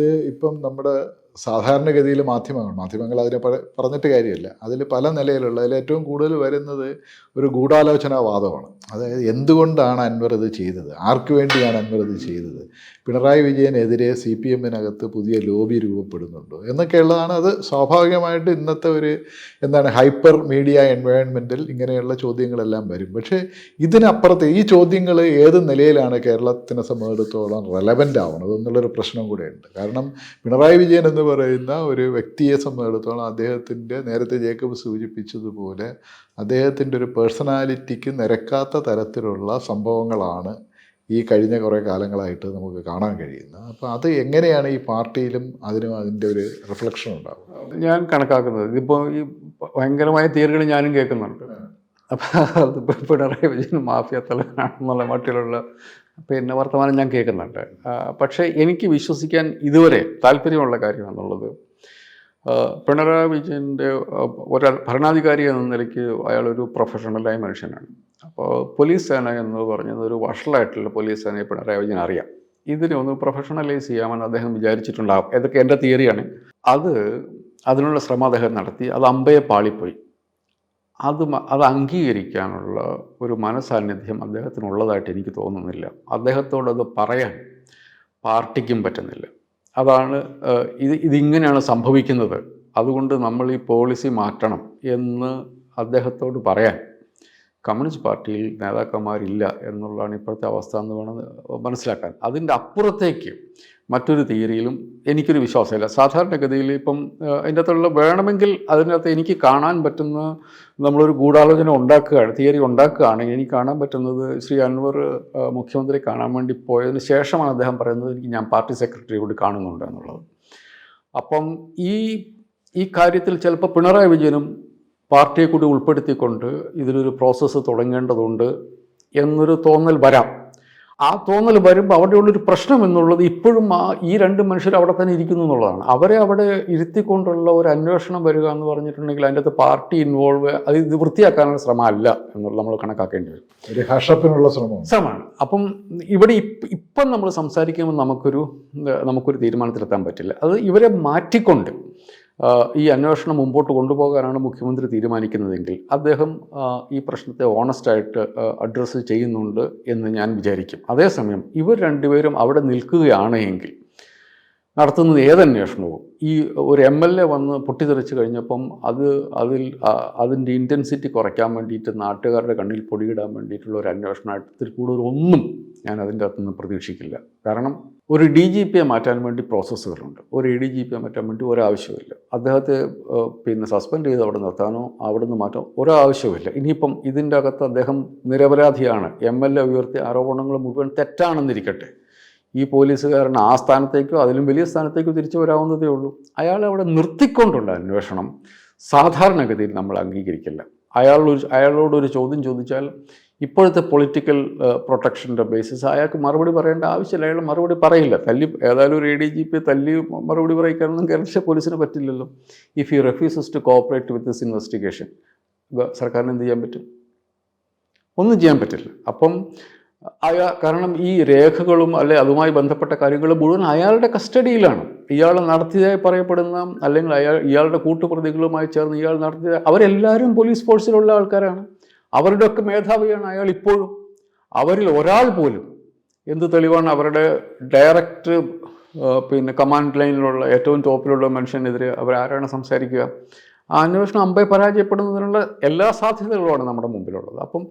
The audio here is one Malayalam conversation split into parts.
ഇത് ഇപ്പം നമ്മുടെ സാധാരണഗതിയിൽ മാധ്യമങ്ങൾ മാധ്യമങ്ങൾ അതിനെ പറഞ്ഞിട്ട് കാര്യമില്ല. അതിൽ പല നിലയിലുള്ള അതിൽ ഏറ്റവും കൂടുതൽ വരുന്നത് ഒരു ഗൂഢാലോചനാ വാദമാണ്. അതായത് എന്തുകൊണ്ടാണ് അൻവർ ഇത് ചെയ്തത്? ആർക്ക് വേണ്ടിയാണ് അൻവർ ഇത് ചെയ്തത്? പിണറായി വിജയനെതിരെ സി പി എമ്മിനകത്ത് പുതിയ ലോബി രൂപപ്പെടുന്നുണ്ടോ? എന്നൊക്കെയുള്ളതാണ് അത് സ്വാഭാവികമായിട്ട് ഇന്നത്തെ ഒരു എന്താണ് ഹൈപ്പർ മീഡിയ എൻവയോൺമെന്റിൽ ഇങ്ങനെയുള്ള ചോദ്യങ്ങളെല്ലാം വരും. പക്ഷേ ഇതിനപ്പുറത്ത് ഈ ചോദ്യങ്ങൾ ഏത് നിലയിലാണ് കേരളത്തിനെ സംബന്ധിച്ചിടത്തോളം റെലവന്റ് ആവുന്നത് എന്നുള്ളൊരു പ്രശ്നം കൂടെയുണ്ട്. കാരണം പിണറായി വിജയൻ എന്ന് പറയുന്ന ഒരു വ്യക്തിയെ സംബന്ധിച്ചിടത്തോളം അദ്ദേഹത്തിന്റെ നേരത്തെ ജേക്കബ് സൂചിപ്പിച്ചതുപോലെ അദ്ദേഹത്തിന്റെ ഒരു പേഴ്സണാലിറ്റിക്ക് നിരക്കാത്ത തരത്തിലുള്ള സംഭവങ്ങളാണ് ഈ കഴിഞ്ഞ കുറേ കാലങ്ങളായിട്ട് നമുക്ക് കാണാൻ കഴിയുന്നത്. അപ്പോൾ അത് എങ്ങനെയാണ് ഈ പാർട്ടിയിലും അതിനും അതിന്റെ ഒരു റിഫ്ലക്ഷൻ ഉണ്ടാവുക? ഞാൻ കണക്കാക്കുന്നത്. ഇതിപ്പോൾ ഈ ഭയങ്കരമായ തീരുകൾ ഞാനും കേൾക്കുന്നുണ്ട്. അപ്പോൾ പിണറായി വിജയൻ മാഫിയ തലവനാണെന്നുള്ള മട്ടിലുള്ള പിന്നെ വർത്തമാനം ഞാൻ കേൾക്കുന്നുണ്ട്. പക്ഷേ എനിക്ക് വിശ്വസിക്കാൻ ഇതുവരെ താല്പര്യമുള്ള കാര്യം എന്നുള്ളത് ആ, പിണറായി വിജയന്റെ ഒരാൾ ഭരണാധികാരി എന്ന നിലയ്ക്ക് അയാളൊരു പ്രൊഫഷണലായ മനുഷ്യനാണ്. അപ്പോൾ പോലീസ് സേന എന്ന് പറഞ്ഞത് ഒരു വഷളായിട്ടുള്ള പോലീസ് സേനയെ പിണറായി വിജയൻ അറിയാം. ഇതിനെ ഒന്ന് പ്രൊഫഷണലൈസ് ചെയ്യാമെന്ന് അദ്ദേഹം വിചാരിച്ചിട്ടുണ്ടാകും ഇതൊക്കെ എന്റെ തിയറിയാണ് അത് അതിനുള്ള ശ്രമം അദ്ദേഹം നടത്തി. അത് അമ്പയെ പാളിപ്പോയി. അത് അത് അംഗീകരിക്കാനുള്ള ഒരു മനസാന്നിധ്യം അദ്ദേഹത്തിനുള്ളതായിട്ട് എനിക്ക് തോന്നുന്നില്ല. അദ്ദേഹത്തോടത് പറയാൻ പാർട്ടിക്കും പറ്റുന്നില്ല. അതാണ് ഇത് ഇതിങ്ങനെയാണ് സംഭവിക്കുന്നത്. അതുകൊണ്ട് നമ്മൾ ഈ പോളിസി മാറ്റണം എന്ന് അദ്ദേഹത്തോട് പറയാൻ കമ്മ്യൂണിസ്റ്റ് പാർട്ടിയിൽ നേതാക്കന്മാരില്ല എന്നുള്ളതാണ് ഇപ്പോഴത്തെ അവസ്ഥ എന്ന് വേണം മനസ്സിലാക്കാൻ. അതിന്റെ അപ്പുറത്തേക്ക് മറ്റൊരു തിയറിയിലും എനിക്കൊരു വിശ്വാസമില്ല. സാധാരണഗതിയിൽ ഇപ്പം അതിന്റെ അകത്തുള്ള വേണമെങ്കിൽ അതിനകത്ത് എനിക്ക് കാണാൻ പറ്റുന്ന നമ്മളൊരു ഗൂഢാലോചന ഉണ്ടാക്കുകയാണ് തിയറി ഉണ്ടാക്കുകയാണെങ്കിൽ എനിക്ക് കാണാൻ പറ്റുന്നത് ശ്രീ അൻവർ മുഖ്യമന്ത്രി കാണാൻ വേണ്ടി പോയതിന് ശേഷമാണ് അദ്ദേഹം പറയുന്നത് എനിക്ക് ഞാൻ പാർട്ടി സെക്രട്ടറി കൂടി കാണുന്നുണ്ട് എന്നുള്ളത്. അപ്പം ഈ ഈ കാര്യത്തിൽ ചിലപ്പോൾ പിണറായി വിജയനും പാർട്ടിയെ കൂടി ഉൾപ്പെടുത്തിക്കൊണ്ട് ഇതിലൊരു പ്രോസസ്സ് തുടങ്ങേണ്ടതുണ്ട് എന്നൊരു തോന്നൽ വരാം. ആ തോന്നൽ വരുമ്പോൾ അവിടെയുള്ളൊരു പ്രശ്നം എന്നുള്ളത് ഇപ്പോഴും ആ ഈ രണ്ട് മനുഷ്യർ അവിടെ തന്നെ ഇരിക്കുന്നു എന്നുള്ളതാണ്. അവരെ അവിടെ ഇരുത്തിക്കൊണ്ടുള്ള ഒരു അന്വേഷണം വരിക എന്ന് പറഞ്ഞിട്ടുണ്ടെങ്കിൽ അതിന്റെ അകത്ത് പാർട്ടി ഇൻവോൾവ് അത് ഇത് വൃത്തിയാക്കാനുള്ള ശ്രമമല്ല എന്നുള്ളത് നമ്മൾ കണക്കാക്കേണ്ടി വരും. ഒരു ശ്രമം ശ്രമമാണ്. അപ്പം ഇവിടെ ഇപ്പ- നമ്മൾ സംസാരിക്കുമ്പോൾ നമുക്കൊരു നമുക്കൊരു തീരുമാനത്തിലെത്താൻ പറ്റില്ല. അത് ഇവരെ മാറ്റിക്കൊണ്ട് ഈ അന്വേഷണം മുമ്പോട്ട് കൊണ്ടുപോകാനാണ് മുഖ്യമന്ത്രി തീരുമാനിക്കുന്നതെങ്കിൽ അദ്ദേഹം ഈ പ്രശ്നത്തെ ഓണസ്റ്റായിട്ട് അഡ്രസ്സ് ചെയ്യുന്നുണ്ട് എന്ന് ഞാൻ വിചാരിക്കും. അതേസമയം ഇവർ രണ്ടുപേരും അവിടെ നിൽക്കുകയാണ് എങ്കിൽ നടത്തുന്നത് ഏതന്വേഷണവും? ഈ ഒരു എം എൽ എ വന്ന് പൊട്ടിത്തെറിച്ച് കഴിഞ്ഞപ്പം അത് അതിൽ അതിന്റെ ഇന്റൻസിറ്റി കുറയ്ക്കാൻ വേണ്ടിയിട്ട് നാട്ടുകാരുടെ കണ്ണിൽ പൊടിയിടാൻ വേണ്ടിയിട്ടുള്ള ഒരു അന്വേഷണത്തിൽ കൂടുതൽ ഒന്നും ഞാൻ അതിന്റെ അകത്തുനിന്ന് പ്രതീക്ഷിക്കില്ല. കാരണം ഒരു ഡി ജി പിയെ മാറ്റാൻ വേണ്ടി പ്രോസസ്സുകളുണ്ട്. ഒരു എ ഡി ജി പിയെ മാറ്റാൻ വേണ്ടി ഒരാവശ്യമില്ല അദ്ദേഹത്തെ പിന്നെ സസ്പെൻഡ് ചെയ്ത് അവിടെ നിർത്താനോ അവിടെ നിന്ന് മാറ്റോ ഒരാവശ്യമില്ല ഇനിയിപ്പം ഇതിന്റെ അകത്ത് അദ്ദേഹം നിരപരാധിയാണ്. എം എൽ എ ഉയർത്തിയ ആരോപണങ്ങൾ മുഴുവൻ തെറ്റാണെന്നിരിക്കട്ടെ. ഈ പോലീസുകാരൻ ആ സ്ഥാനത്തേക്കോ അതിലും വലിയ സ്ഥാനത്തേക്കോ തിരിച്ചു വരാവുന്നതേ ഉള്ളൂ. അയാൾ അവിടെ നിർത്തിക്കൊണ്ടുള്ള അന്വേഷണം സാധാരണഗതിയിൽ നമ്മൾ അംഗീകരിക്കില്ല. അയാളൊരു അയാളോടൊരു ചോദ്യം ചോദിച്ചാൽ ഇപ്പോഴത്തെ പൊളിറ്റിക്കൽ പ്രൊട്ടക്ഷന്റെ ബേസിസ് അയാൾക്ക് മറുപടി പറയേണ്ട ആവശ്യമില്ല. അയാൾ മറുപടി പറയില്ല. തല്ലി ഏതായാലും ഒരു എ ഡി ജി പി തല്ലി മറുപടി പറയിക്കാനൊന്നും കേരള പോലീസിന് പറ്റില്ലല്ലോ. If you refuses to cooperate with this investigation സർക്കാരിന് എന്ത് ചെയ്യാൻ പറ്റും? ഒന്നും ചെയ്യാൻ പറ്റില്ല. അപ്പം അയാ കാരണം ഈ രേഖകളും അല്ലെ അതുമായി ബന്ധപ്പെട്ട കാര്യങ്ങൾ മുഴുവൻ അയാളുടെ കസ്റ്റഡിയിലാണ്. ഇയാൾ നടത്തിയതായി പറയപ്പെടുന്ന അല്ലെങ്കിൽ അയാൾ ഇയാളുടെ കൂട്ടുപ്രതികളുമായി ചേർന്ന് ഇയാൾ നടത്തിയ അവരെല്ലാവരും പോലീസ് ഫോഴ്സിലുള്ള ആൾക്കാരാണ്. അവരുടെയൊക്കെ മേധാവിയാണ് അയാൾ ഇപ്പോഴും. അവരിൽ ഒരാൾ പോലും എന്ത് തെളിവാണ് അവരുടെ ഡയറക്റ്റ് പിന്നെ കമാൻഡ് ലൈനിലുള്ള ഏറ്റവും ടോപ്പിലുള്ള മനുഷ്യനെതിരെ അവർ അവരാരാണ് സംസാരിക്കുക? ആ അന്വേഷണം അമ്പെ പരാജയപ്പെടുന്നതിനുള്ള എല്ലാ സാധ്യതകളുമാണ് നമ്മുടെ മുമ്പിലുള്ളത്. അപ്പം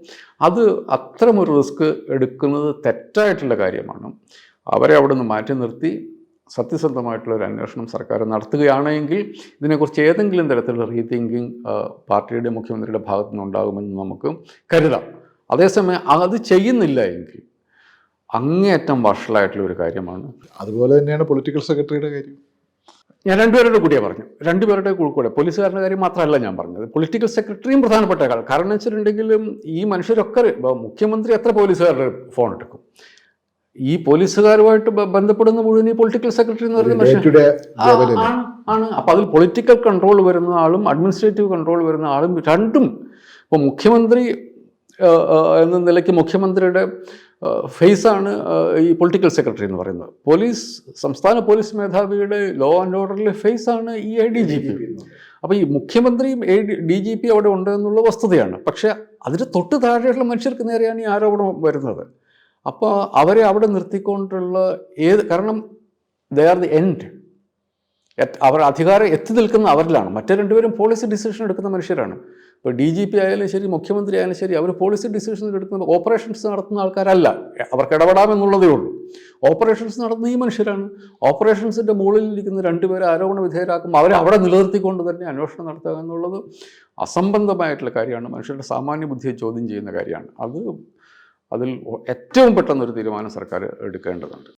അത് അത്തരമൊരു റിസ്ക് എടുക്കുന്നത് തെറ്റായിട്ടുള്ള കാര്യമാണ്. അവരെ അവിടെ നിന്ന് മാറ്റി നിർത്തി. സത്യസന്ധമായിട്ടുള്ള ഒരു അന്വേഷണം സർക്കാർ നടത്തുകയാണെങ്കിൽ ഇതിനെക്കുറിച്ച് ഏതെങ്കിലും തരത്തിലുള്ള റീതിങ്കിങ് പാർട്ടിയുടെ മുഖ്യമന്ത്രിയുടെ ഭാഗത്തു നിന്നുണ്ടാകുമെന്ന് നമുക്ക് കരുതാം. അതേസമയം അത് ചെയ്യുന്നില്ല എങ്കിൽ അങ്ങേയറ്റം വഷളായിട്ടുള്ള ഒരു കാര്യമാണ്. അതുപോലെ തന്നെയാണ് പൊളിറ്റിക്കൽ സെക്രട്ടറിയുടെ കാര്യം. ഞാൻ രണ്ടുപേരുടെ കൂടിയാണ് പറഞ്ഞു. രണ്ടുപേരുടെ കൂടെ. പോലീസുകാരുടെ കാര്യം മാത്രമല്ല ഞാൻ പറഞ്ഞത്. പൊളിറ്റിക്കൽ സെക്രട്ടറിയും പ്രധാനപ്പെട്ട കാര്യം കാരണം വെച്ചിട്ടുണ്ടെങ്കിലും ഈ മനുഷ്യരൊക്കെ മുഖ്യമന്ത്രി എത്ര പോലീസുകാരുടെ ഫോൺ എടുക്കും? ഈ പോലീസുകാരുമായിട്ട് ബന്ധപ്പെടുന്ന മുഴുവൻ ഈ പൊളിറ്റിക്കൽ സെക്രട്ടറി എന്ന് പറയുന്നത് ലെവലിൽ ആണ് അപ്പോൾ അതിൽ പൊളിറ്റിക്കൽ കൺട്രോൾ വരുന്ന ആളും അഡ്മിനിസ്ട്രേറ്റീവ് കൺട്രോൾ വരുന്ന ആളും രണ്ടും ഇപ്പൊ മുഖ്യമന്ത്രി എന്ന നിലയ്ക്ക് മുഖ്യമന്ത്രിയുടെ ഫേസാണ് ഈ പൊളിറ്റിക്കൽ സെക്രട്ടറി എന്ന് പറയുന്നത്. പോലീസ് സംസ്ഥാന പോലീസ് മേധാവിയുടെ ലോ ആൻഡ് ഓർഡറിലെ ഫേസാണ് ഈ എ ഡി ജി പി അപ്പോൾ ഈ മുഖ്യമന്ത്രിയും എ ഡി ജി പി അവിടെ ഉണ്ട് എന്നുള്ള വസ്തുതയാണ്. പക്ഷേ അതിന് തൊട്ട് താഴെയുള്ള മനുഷ്യർക്ക് നേരെയാണ് ഈ ആരോപണം വരുന്നത്. അപ്പോൾ അവരെ അവിടെ നിർത്തിക്കൊണ്ടുള്ള ഏത് കാരണം ദേ ആർ ദി എൻഡ് അവർ അധികാരം എത്തി നിൽക്കുന്ന അവരിലാണ്. മറ്റേ രണ്ടുപേരും പോളിസി ഡിസിഷൻ എടുക്കുന്ന മനുഷ്യരാണ്. ഇപ്പോൾ ഡി ജി പി ആയാലും ശരി മുഖ്യമന്ത്രി ആയാലും ശരി അവർ പോളിസി ഡിസിഷൻ എടുക്കുന്ന ഓപ്പറേഷൻസ് നടത്തുന്ന ആൾക്കാരല്ല. അവർക്ക് ഇടപെടാമെന്നുള്ളതേ ഉള്ളൂ. ഓപ്പറേഷൻസ് നടത്തുന്ന ഈ മനുഷ്യരാണ്. ഓപ്പറേഷൻസിന്റെ മുകളിൽ ഇരിക്കുന്ന രണ്ടുപേരെ ആരോപണ വിധേയരാക്കുമ്പോൾ അവരെ അവിടെ നിലനിർത്തിക്കൊണ്ട് തന്നെ അന്വേഷണം നടത്തുക എന്നുള്ളത് അസംബന്ധമായിട്ടുള്ള കാര്യമാണ്. മനുഷ്യരുടെ സാമാന്യ ബുദ്ധിയെ ചോദ്യം ചെയ്യുന്ന കാര്യമാണ്. അത് അതിൽ ഏറ്റവും പെട്ടെന്നൊരു തീരുമാനം സർക്കാർ എടുക്കേണ്ടതുണ്ട്.